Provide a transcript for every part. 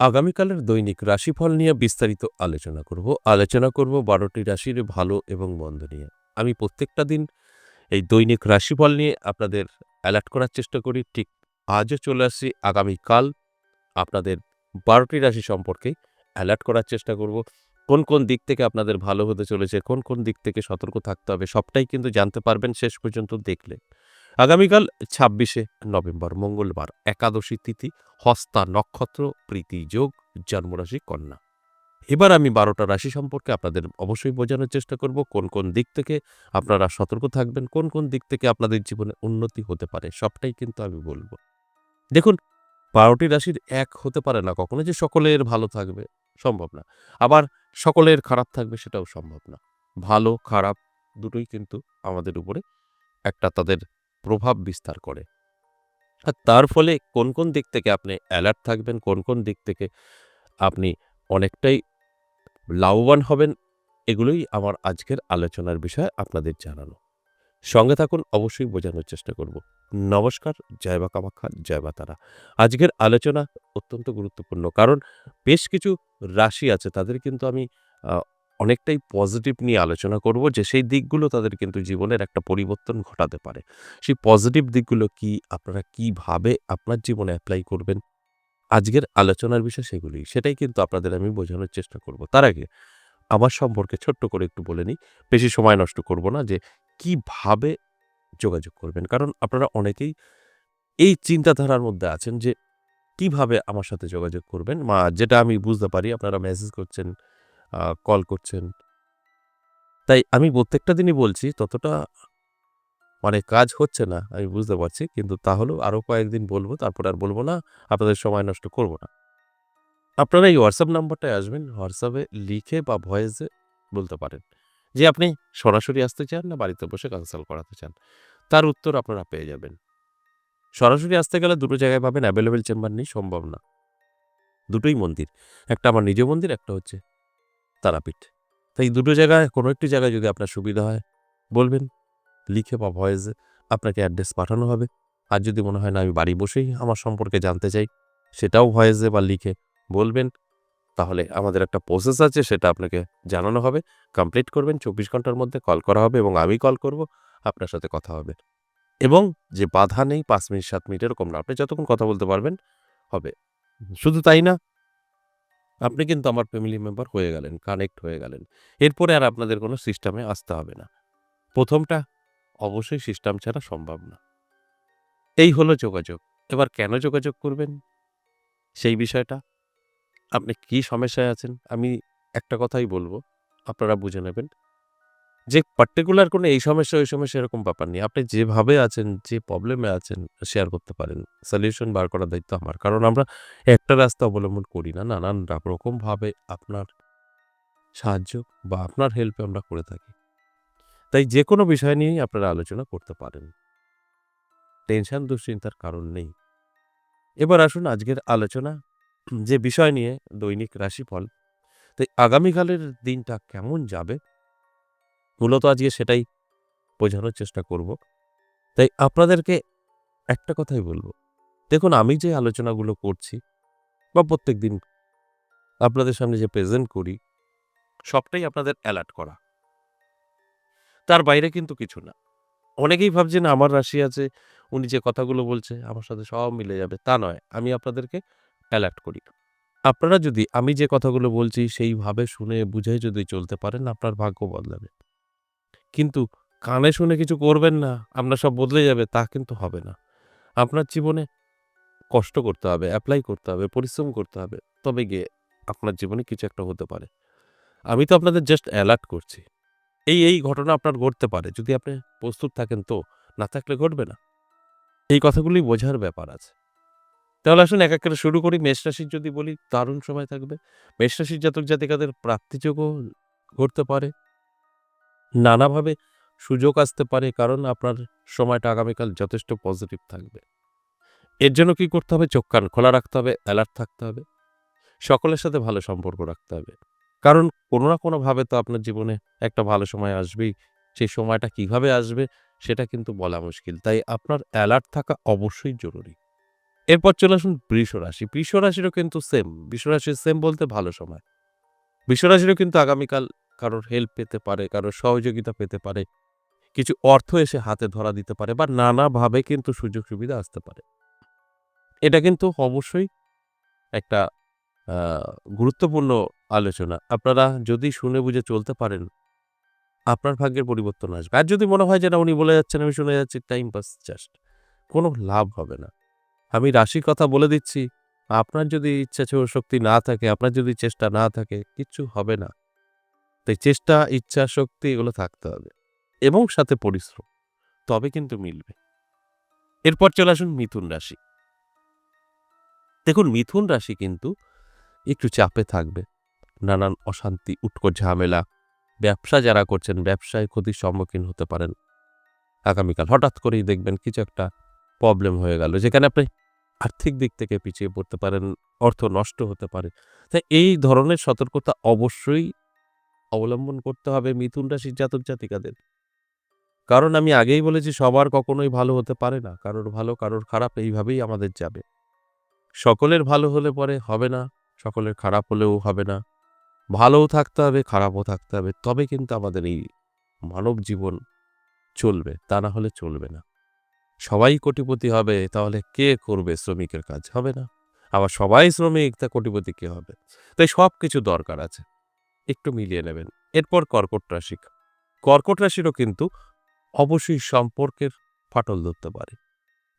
আগামীকালের দৈনিক রাশিফল নিয়ে বিস্তারিত আলোচনা করব। আলোচনা করব বারোটি রাশির ভালো এবং মন্দ নিয়ে। আমি প্রত্যেকটা দিন এই দৈনিক রাশিফল নিয়ে আপনাদের অ্যালার্ট করার চেষ্টা করি। ঠিক আজও চলে আসছি। আগামীকাল আপনাদের বারোটি রাশি সম্পর্কে অ্যালার্ট করার চেষ্টা করব। কোন কোন দিক থেকে আপনাদের ভালো হতে চলেছে, কোন কোন দিক থেকে সতর্ক থাকতে হবে, সবটাই কিন্তু জানতে পারবেন। শেষ পর্যন্ত দেখলে আগামীকাল ছাব্বিশে নভেম্বর, মঙ্গলবার, একাদশী তিথি, হস্তা নক্ষত্র, প্রীতি যোগ, জন্মরাশি কন্যা। এবার আমি বারোটা রাশি সম্পর্কে আপনাদের অবশ্যই বোঝানোর চেষ্টা করব, কোন কোন দিক থেকে আপনারা সতর্ক থাকবেন, কোন কোন দিক থেকে আপনাদের জীবনে উন্নতি হতে পারে, সবটাই কিন্তু আমি বলব। দেখুন, বারোটি রাশির এক হতে পারে না কখনো যে সকলের ভালো থাকবে, সম্ভব না। আবার সকলের খারাপ থাকবে সেটাও সম্ভব না। ভালো, খারাপ দুটোই কিন্তু আমাদের উপরে, একটা তাদের প্রভাব বিস্তার করে। আর তার ফলে কোন কোন দিক থেকে আপনি অ্যালার্ট থাকবেন, কোন কোন দিক থেকে আপনি অনেকটাই লাভবান হবেন, এগুলোই আমার আজকের আলোচনার বিষয় আপনাদের জানানো। সঙ্গে থাকুন, অবশ্যই বোঝানোর চেষ্টা করব। নমস্কার, জয় বা কামাখ্যা, জয় বা তারা। আজকের আলোচনা অত্যন্ত গুরুত্বপূর্ণ, কারণ বেশ কিছু রাশি আছে, তাদের কিন্তু আমি অনেকটাই পজিটিভ নিয়ে আলোচনা করব যে, সেই দিকগুলো তাদের কিন্তু জীবনের একটা পরিবর্তন ঘটাতে পারে। সেই পজিটিভ দিকগুলো কি, আপনারা কীভাবে আপনার জীবনে অ্যাপ্লাই করবেন? আজকের আলোচনার বিষয় সেগুলি। সেটাই কিন্তু আপনাদের আমি বোঝানোর চেষ্টা করব। তার আগে, আমার সম্পর্কে ছোট্ট করে একটু বলে নিই। বেশি সময় নষ্ট করব না যে, কীভাবে যোগাযোগ করবেন? কারণ আপনারা অনেকেই এই চিন্তাধারার মধ্যে আছেন যে, কীভাবে আমার সাথে যোগাযোগ করবেন? মা, যেটা আমি বুঝতে পারি, আপনারা মেসেজ করছেন কল করছেন। তাই আমি প্রত্যেকটা দিনই বলছি, ততটা মানে কাজ হচ্ছে না, আমি বুঝতে পারছি, কিন্তু তাহলেও আরও কয়েকদিন বলব, তারপর আর বলব না, আপনাদের সময় নষ্ট করব না। আপনারা এই হোয়াটসঅ্যাপ নাম্বারটায় আসবেন হোয়াটসঅ্যাপে লিখে বা ভয়েসে বলতে পারেন, যে আপনি সরাসরি আসতে চান না, বাড়িতে বসে কনসাল্ট করাতে চান, তার উত্তর আপনারা পেয়ে যাবেন। সরাসরি আসতে গেলে দুটো জায়গায় পাবেন অ্যাভেলেবেল চেম্বার নেই, সম্ভব না। দুটোই মন্দির, একটা আমার নিজ মন্দির, একটা হচ্ছে তারাপীঠ। তাই দুটো জায়গায়, কোনো একটি জায়গায় যদি আপনার সুবিধা হয়, বলবেন, লিখে বা ভয়েসে আপনাকে অ্যাড্রেস পাঠানো হবে। আর যদি মনে হয়, না, আমি বাড়ি বসেই আমার সম্পর্কে জানতে চাই সেটাও ভয়েসে বা লিখে বলবেন। তাহলে আমাদের একটা প্রসেস আছে, সেটা আপনাকে জানানো হবে। কমপ্লিট করবেন, চব্বিশ ঘণ্টার মধ্যে কল করা হবে এবং আমি কল করব, আপনার সাথে কথা হবে। এবং যে বাধা নেই, পাঁচ মিনিট, সাত মিনিট এরকম না। আপনি যতক্ষণ কথা বলতে পারবেন, হবে। শুধু তাই না আপনি কিন্তু আমার ফ্যামিলি মেম্বার হয়ে গেলেন কানেক্ট হয়ে গেলেন। এরপরে আর আপনাদের কোনো সিস্টেমে আসতে হবে না। প্রথমটা, অবশ্যই সিস্টেম ছাড়া সম্ভব না। এই হলো যোগাযোগ। এবার কেন যোগাযোগ করবেন? সেই বিষয়টা। আপনি কি সমস্যায় আছেন? আমি একটা কথাই বলব, আপনারা বুঝে নেবেন। যে পার্টিকুলার কোনো এই সমস্যা, ওই সমস্যা এরকম ব্যাপার নেই। আপনি যেভাবে আছেন, যে প্রবলেমে আছেন শেয়ার করতে পারেন। সলিউশন বার করার দায়িত্ব আমার। কারণ আমরা একটা রাস্তা অবলম্বন করি না। নানান রকমভাবে আপনার সাহায্য বা আপনার হেল্পে আমরা করে থাকি। তাই যে কোনো বিষয় নিয়েই আপনারা আলোচনা করতে পারেন। টেনশন দুশ্চিন্তার কারণ নেই। এবার আসুন আজকের আলোচনা, যে বিষয় নিয়ে দৈনিক রাশিফল। তাই আগামীকালের দিনটা কেমন যাবে? মূলত আজকে সেটাই বোঝানোর চেষ্টা করব। তাই আপনাদেরকে একটা কথাই বলব। দেখুন, আমি যে আলোচনাগুলো করছি বা প্রত্যেক দিন আপনাদের সামনে যে প্রেজেন্ট করি, সবটাই আপনাদের অ্যালার্ট করা। তার বাইরে কিন্তু কিছু না। অনেকেই ভাবছেন, আমার রাশি আছে, উনি যে কথাগুলো বলছে, আমার সাথে সব মিলে যাবে। তা নয়, আমি আপনাদেরকে অ্যালার্ট করি। আপনারা যদি, আমি যে কথাগুলো বলছি, সেইভাবে শুনে বুঝে যদি চলতে পারেন, আপনার ভাগ্য বদলাবে। কিন্তু কানে শুনে কিছু করবেন না, আপনার সব বদলে যাবে, তা কিন্তু হবে না। আপনার জীবনে কষ্ট করতে হবে অ্যাপ্লাই করতে হবে, পরিশ্রম করতে হবে, তবে গিয়ে আপনার জীবনে কিছু একটা হতে পারে। আমি তো আপনাদের জাস্ট অ্যালার্ট করছি। এই এই ঘটনা আপনার ঘটতে পারে, যদি আপনি প্রস্তুত থাকেন তো, না থাকলে ঘটবে না। এই কথাগুলি বোঝার ব্যাপার আছে। তাহলে আসুন এক এক করে শুরু করি। মেষ রাশির যদি বলি, দারুণ সময় থাকবে। মেষ রাশির জাতক জাতিকাদের প্রাপ্তিযোগও ঘটতে পারে। নানাভাবে সুযোগ আসতে পারে, কারণ আপনার সময়টা আগামীকাল যথেষ্ট পজিটিভ থাকবে। এর জন্য কি করতে হবে? চোখ কান খোলা রাখতে হবে অ্যালার্ট থাকতে হবে, সকলের সাথে ভালো সম্পর্ক রাখতে হবে। কারণ কোনো না কোনোভাবে তো আপনার জীবনে একটা ভালো সময় আসবেই। সেই সময়টা কীভাবে আসবে সেটা কিন্তু বলা মুশকিল। তাই আপনার অ্যালার্ট থাকা অবশ্যই জরুরি। এরপর চলে আসুন বৃষ রাশি। বৃষ রাশিরও কিন্তু সেম বৃষ রাশির সেম বলতে ভালো সময়। বৃষ রাশিরও কিন্তু আগামীকাল কারোর হেল্প পেতে পারে, কারোর সহযোগিতা পেতে পারে। কিছু অর্থ এসে হাতে ধরা দিতে পারে বা নানাভাবে কিন্তু সুযোগ সুবিধা আসতে পারে। এটা কিন্তু অবশ্যই একটা গুরুত্বপূর্ণ আলোচনা। আপনারা যদি শুনে বুঝে চলতে পারেন, আপনার ভাগ্যের পরিবর্তন আসবে। আর যদি মনে হয় যে না, উনি বলে যাচ্ছেন, আমি শুনে যাচ্ছি টাইম পাস জাস্ট কোনো লাভ হবে না। আমি রাশির কথা বলে দিচ্ছি, আপনার যদি ইচ্ছা শক্তি না থাকে, আপনার যদি চেষ্টা না থাকে, কিচ্ছু হবে না। তাই চেষ্টা, ইচ্ছা, শক্তি এগুলো থাকতে হবে এবং সাথে পরিশ্রম। তবে কিন্তু মিলবে। এরপর চলে আসুন মিথুন রাশি। দেখুন, মিথুন রাশি কিন্তু একটু চাপে থাকবে। নানান অশান্তি, উটকো ঝামেলা, ব্যবসা যারা করছেন, ব্যবসায় ক্ষতির সম্মুখীন হতে পারেন। আগামীকাল হঠাৎ করেই দেখবেন কিছু একটা প্রবলেম হয়ে গেল, যেখানে আপনি আর্থিক দিক থেকে পিছিয়ে পড়তে পারেন, অর্থ নষ্ট হতে পারে। তাই এই ধরনের সতর্কতা অবশ্যই অবলম্বন করতে হবে মিথুন রাশির জাতক জাতিকাদের। কারণ আমি আগেই বলেছি, সবার কখনোই ভালো হতে পারে না। কারোর ভালো, কারোর খারাপ, এইভাবেই আমাদের যাবে। সকলের ভালো হলে পরে হবে না, সকলের খারাপ হলেও হবে না। ভালোও থাকতে হবে, খারাপও থাকতে হবে। তবে কিন্তু আমাদের এই মানব জীবন চলবে, তা না হলে চলবে না। সবাই কোটিপতি হবে, তাহলে কে করবে শ্রমিকের কাজ? হবে না। আবার সবাই শ্রমিক, তা কোটিপতি কে হবে? তাই সব কিছু দরকার আছে। একটু মিলিয়ে নেবেন। এরপর কর্কট রাশি কর্কট রাশিরও কিন্তু অবশ্যই সম্পর্কের ফাটল ধরতে পারে।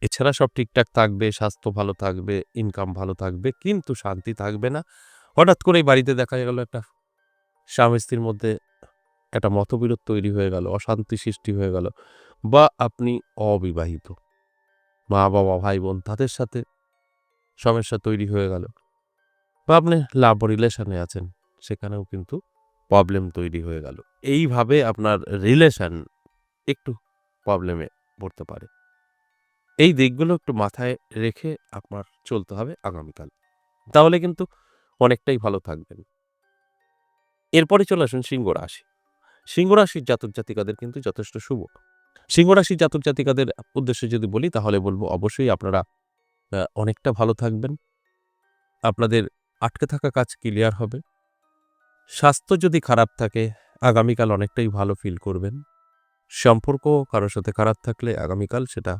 এছাড়া সব ঠিকঠাক থাকবে, স্বাস্থ্য ভালো থাকবে ইনকাম ভালো থাকবে, কিন্তু শান্তি থাকবে না। হঠাৎ করেই বাড়িতে দেখা গেল একটা স্বামী স্ত্রীর মধ্যে একটা মতবিরোধ তৈরি হয়ে গেল, অশান্তি সৃষ্টি হয়ে গেল বা আপনি অবিবাহিত। মা বাবা, ভাই বোন তাদের সাথে সমস্যা তৈরি হয়ে গেল। বা আপনি লাভ রিলেশনে আছেন। সেখানেও কিন্তু প্রবলেম তৈরি হয়ে গেল। এইভাবে আপনার রিলেশন একটু প্রবলেমে পড়তে পারে। এই দিকগুলো একটু মাথায় রেখে আপনার চলতে হবে আগামীকাল। তাহলে কিন্তু অনেকটাই ভালো থাকবেন। এরপরে চলে আসুন সিংহ রাশি। সিংহ রাশির জাতক জাতিকাদের কিন্তু যথেষ্ট শুভ। সিংহ রাশির জাতক জাতিকাদের উদ্দেশ্যে যদি বলি, তাহলে বলব অবশ্যই আপনারা অনেকটা ভালো থাকবেন। আপনাদের আটকে থাকা কাজ ক্লিয়ার হবে। স্বাস্থ্য যদি খারাপ থাকে, আগামীকাল অনেকটাই ভালো ফিল করবেন। সম্পর্ক কারোর সাথে খারাপ থাকলে আগামীকাল সেটা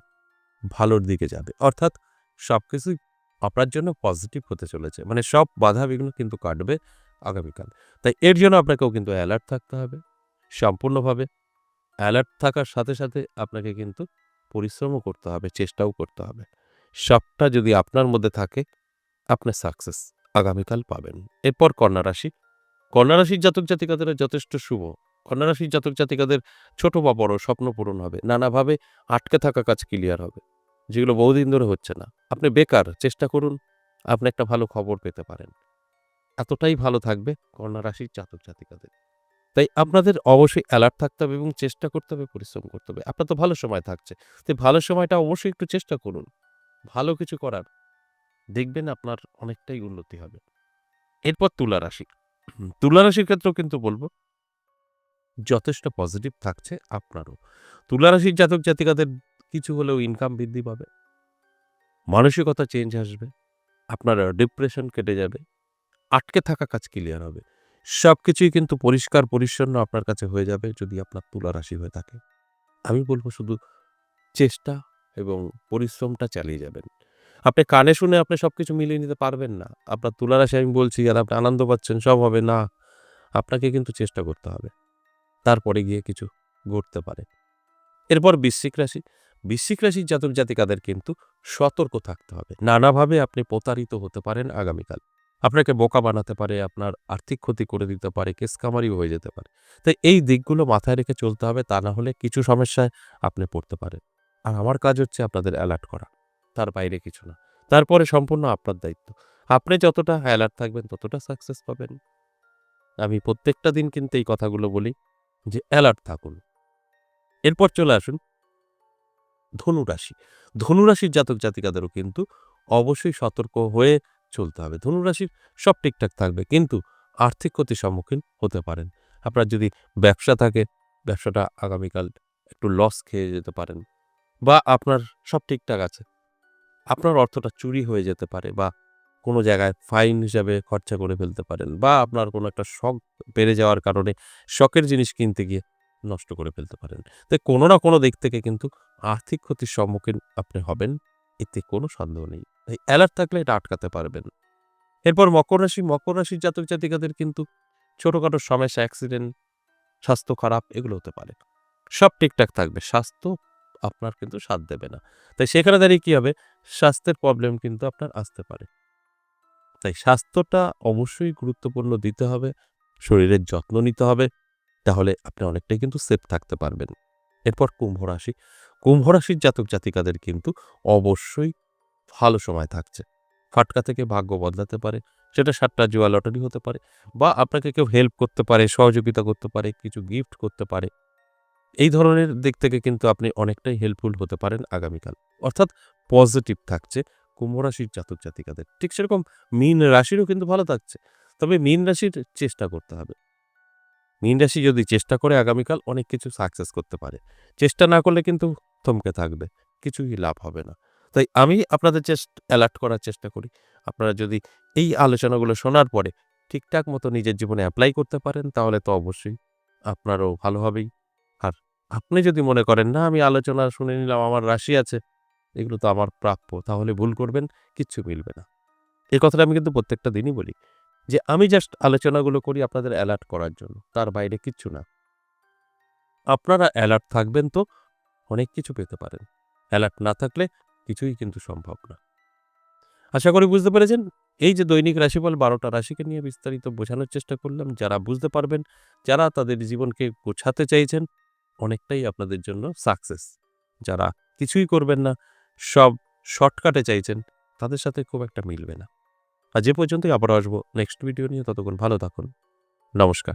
ভালোর দিকে যাবে। অর্থাৎ সব কিছুই আপনার জন্য পজিটিভ হতে চলেছে। মানে সব বাধা বিঘ্ন কিন্তু কাটবে আগামীকাল। তাই এর জন্য আপনাকেও কিন্তু অ্যালার্ট থাকতে হবে। সম্পূর্ণভাবে অ্যালার্ট থাকার সাথে সাথে আপনাকে কিন্তু পরিশ্রমও করতে হবে, চেষ্টাও করতে হবে। সবটা যদি আপনার মধ্যে থাকে, আপনি সাকসেস আগামীকাল পাবেন। এরপর কন্যা রাশি কন্যা রাশির জাতক জাতিকাদের যথেষ্ট শুভ। কন্যা রাশির জাতক জাতিকাদের ছোট বা বড় স্বপ্ন পূরণ হবে। নানাভাবে আটকে থাকা কাজ ক্লিয়ার হবে। যেগুলো বহুদিন ধরে হচ্ছে না। আপনি বেকার, চেষ্টা করুন, আপনি একটা ভালো খবর পেতে পারেন। এতটাই ভালো থাকবে কন্যা রাশির জাতক জাতিকাদের। তাই আপনাদের অবশ্যই অ্যালার্ট থাকতে হবে এবং চেষ্টা করতে হবে, পরিশ্রম করতে হবে। আপনার তো ভালো সময় থাকছে। তাই ভালো সময়টা অবশ্যই একটু চেষ্টা করুন। ভালো কিছু করার। দেখবেন আপনার অনেকটাই উন্নতি হবে। এরপর তুলা রাশি। তুলা রাশির ক্ষেত্রেও কিন্তু বলব, যথেষ্ট পজিটিভ থাকছে আপনারও। তুলা রাশির জাতক জাতিকাদের কিছু হলেও ইনকাম বৃদ্ধি পাবে, মানসিকতা চেঞ্জ আসবে, আপনার ডিপ্রেশন কেটে যাবে, আটকে থাকা কাজ ক্লিয়ার হবে। সব কিছুই কিন্তু পরিষ্কার পরিচ্ছন্ন আপনার কাছে হয়ে যাবে যদি আপনার তুলা রাশি হয়ে থাকে। আমি বলব শুধু চেষ্টা এবং পরিশ্রমটা চালিয়ে যাবেন। আপনি কানে শুনে আপনি সব কিছু মিলিয়ে নিতে পারবেন না। আপনার তুলার আসে আমি বলছি, আর আপনি আনন্দ পাচ্ছেন, সব হবে। না, আপনাকে কিন্তু চেষ্টা করতে হবে। তারপরে গিয়ে কিছু ঘটতে পারে। এরপর বৃশ্চিক রাশি। বৃশ্চিক রাশির জাতক জাতিকাদের কিন্তু সতর্ক থাকতে হবে। নানাভাবে আপনি প্রতারিত হতে পারেন আগামীকাল। আপনাকে বোকা বানাতে পারে, আপনার আর্থিক ক্ষতি করে দিতে পারে কেস কামারিও হয়ে যেতে পারে। তাই এই দিকগুলো মাথায় রেখে চলতে হবে। তা না হলে কিছু সমস্যায় আপনি পড়তে পারেন। আর আমার কাজ হচ্ছে আপনাদের অ্যালার্ট করা। তার বাইরে কিছু না। তারপরে সম্পূর্ণ আপনার দায়িত্ব। আপনি যতটা অ্যালার্ট থাকবেন, ততটা সাকসেস পাবেন। আমি প্রত্যেকটা দিন কিন্তু এই কথাগুলো বলি যে অ্যালার্ট থাকুন। এরপর চলে আসুন। ধনুরাশি। ধনুরাশির জাতক জাতিকাদেরও কিন্তু অবশ্যই সতর্ক হয়ে চলতে হবে। ধনুরাশির সব ঠিকঠাক থাকবে, কিন্তু আর্থিক ক্ষতির সম্মুখীন হতে পারেন। আপনার যদি ব্যবসা থাকে, ব্যবসাটা আগামীকাল একটু লস খেয়ে যেতে পারেন। বা আপনার সব ঠিকঠাক আছে। আপনার অর্থটা চুরি হয়ে যেতে পারে বা কোনো জায়গায় ফাইন হিসাবে খরচা করে ফেলতে পারেন বা আপনার কোনো একটা শখ বেড়ে যাওয়ার কারণে শখের জিনিস কিনতে গিয়ে নষ্ট করে ফেলতে পারেন। তাই কোনো না কোনো দিক থেকে কিন্তু আর্থিক ক্ষতির সম্মুখীন আপনি হবেন, এতে কোনো সন্দেহ নেই। তাই অ্যালার্ট থাকলে এটা আটকাতে পারবেন। এরপর মকর রাশি, মকর রাশির জাতক জাতিকাদের কিন্তু ছোটোখাটো সমস্যা অ্যাক্সিডেন্ট স্বাস্থ্য খারাপ এগুলো হতে পারে। সব ঠিকঠাক থাকবে, স্বাস্থ্য আপনার কিন্তু সাথ দেবে না। তাই সেখানে দাঁড়িয়ে কী হবে? স্বাস্থ্যের প্রবলেম কিন্তু আপনার আসতে পারে। তাই স্বাস্থ্যটা অবশ্যই গুরুত্বপূর্ণ দিতে হবে, শরীরের যত্ন নিতে হবে, তাহলে আপনি অনেকটাই কিন্তু সেফ থাকতে পারবেন। এরপর কুম্ভ রাশি। কুম্ভ রাশির জাতক জাতিকাদের কিন্তু অবশ্যই ভালো সময় থাকছে। ফাটকা থেকে ভাগ্য বদলাতে পারে, সেটা সাতটা জুয়া লটারি হতে পারে, বা আপনাকে কেউ হেল্প করতে পারে, সহযোগিতা করতে পারে, কিছু গিফট করতে পারে। এই ধরনের দিক থেকে কিন্তু আপনি অনেকটাই হেল্পফুল হতে পারেন আগামীকাল। অর্থাৎ পজিটিভ থাকছে কুম্ভ রাশির জাতক জাতিকাদের। ঠিক সেরকম মীন রাশিরও কিন্তু ভালো থাকছে। তবে মীন রাশির চেষ্টা করতে হবে। মীন রাশি যদি চেষ্টা করে আগামীকাল অনেক কিছু সাকসেস করতে পারে। চেষ্টা না করলে কিন্তু থমকে থাকবে। কিছুই লাভ হবে না। তাই আমি আপনাদের চেষ্টা অ্যালার্ট করার চেষ্টা করি। আপনারা যদি এই আলোচনাগুলো শোনার পরে ঠিকঠাক মতো নিজের জীবনে অ্যাপ্লাই করতে পারেন, তাহলে তো অবশ্যই আপনারও ভালো হবেই। আপনি যদি মনে করেন, না, আমি আলোচনা শুনে নিলাম, আমার রাশি আছে, এগুলো তো আমার প্রাপ্য, তাহলে ভুল করবেন, কিচ্ছু মিলবে না। এই কথাটা আমি কিন্তু প্রত্যেকটা দিনই বলি, যে আমি জাস্ট আলোচনাগুলো করি আপনাদের অ্যালার্ট করার জন্য, তার বাইরে কিচ্ছু না। আপনারা অ্যালার্ট থাকবেন তো, অনেক কিছু পেতে পারেন। অ্যালার্ট না থাকলে কিছুই কিন্তু সম্ভব না। আশা করি বুঝতে পেরেছেন? এই যে দৈনিক রাশিফল বারোটা রাশিকে নিয়ে বিস্তারিত বোঝানোর চেষ্টা করলাম, যারা বুঝতে পারবেন, যারা তাদের জীবনকে গোছাতে চাইছেন অনেকটাই আপনাদের জন্য সাকসেস যারা কিছুই করবেন না, সব শর্টকাটে চাইছেন, তাদের সাথে খুব একটা মিলবে না। আর যে পর্যন্তই আবার আসব নেক্সট ভিডিও নিয়ে। ততক্ষণ ভালো থাকুন। নমস্কার।